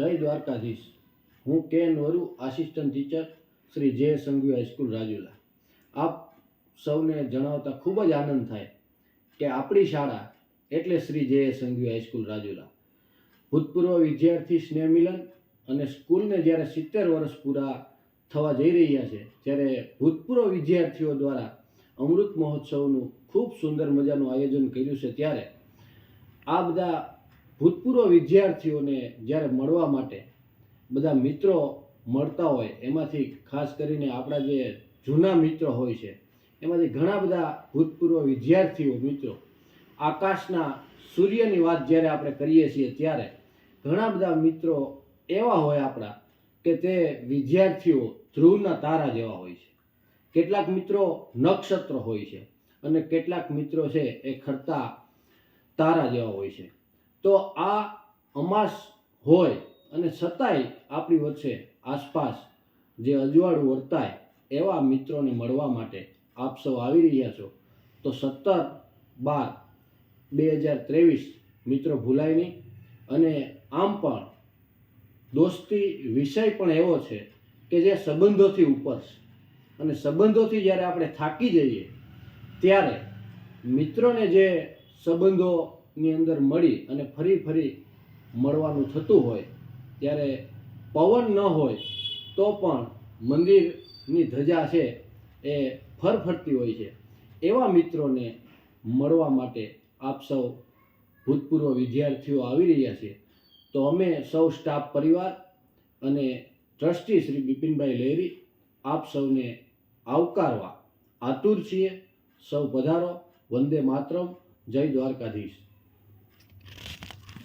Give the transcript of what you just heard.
જય દ્વારકાધીશ. હું કે નોરું આસિસ્ટન્ટ ટીચર શ્રી જે સંઘવી હાઈસ્કૂલ રાજુલા. આપ સૌને જણાવતા ખૂબ જ આનંદ થાય કે આપણી શાળા એટલે શ્રી જે સંઘવી હાઈસ્કૂલ રાજુલા. ભૂતપૂર્વ વિદ્યાર્થી સ્નેહ મિલન અને સ્કૂલને જ્યારે સિત્તેર વર્ષ પૂરા થવા જઈ રહ્યા છે, ત્યારે ભૂતપૂર્વ વિદ્યાર્થીઓ દ્વારા અમૃત મહોત્સવનું ખૂબ સુંદર મજાનું આયોજન કર્યું છે ત્યારે આ બધા ભૂતપૂર્વ વિદ્યાર્થીઓને જ્યારે મળવા માટે બધા મિત્રો મળતા હોય, એમાંથી ખાસ કરીને આપણા જે જૂના મિત્રો હોય છે, એમાંથી ઘણા બધા ભૂતપૂર્વ વિદ્યાર્થીઓ મિત્રો, આકાશના સૂર્યની વાત જ્યારે આપણે કરીએ છીએ ત્યારે, ઘણા બધા મિત્રો એવા હોય આપણા કે તે વિદ્યાર્થીઓ ધ્રુવના તારા જેવા હોય છે. કેટલાક મિત્રો નક્ષત્ર હોય છે અને કેટલાક મિત્રો છે એ ખરતા તારા જેવા હોય છે. તો આ અમાસ હોય અને છતાંય આપણી વચ્ચે આસપાસ જે અજવાળું વર્તાય એવા મિત્રોને મળવા માટે આપ સૌ આવી રહ્યા છો. તો સત્તર બાર બે હજાર ત્રેવીસ મિત્રો ભૂલાય નહીં અને આમ પણ દોસ્તી વિષય પણ એવો છે કે જે સંબંધોથી ઉપર છે. અને સંબંધોથી જ્યારે આપણે થાકી જઈએ, ત્યારે મિત્રોને જે સંબંધોની અંદર મળી અને ફરી ફરી મળવાનું થતું હોય, ત્યારે પવન ન હોય, તો પણ મંદિરની ધજા છે એ ફરફરતી હોય છે. એવા મિત્રોને મળવા માટે આપ સૌ ભૂતપૂર્વ વિદ્યાર્થીઓ આવી રહ્યા છે. તો અમે સૌ સ્ટાફ પરિવાર અને ટ્રસ્ટી શ્રી બિપિનભાઈ લહેરી આપ સૌને આવકારવા આતુર છીએ. સૌ પધારો. વંદે માતરમ. જય દ્વારકાધીશ.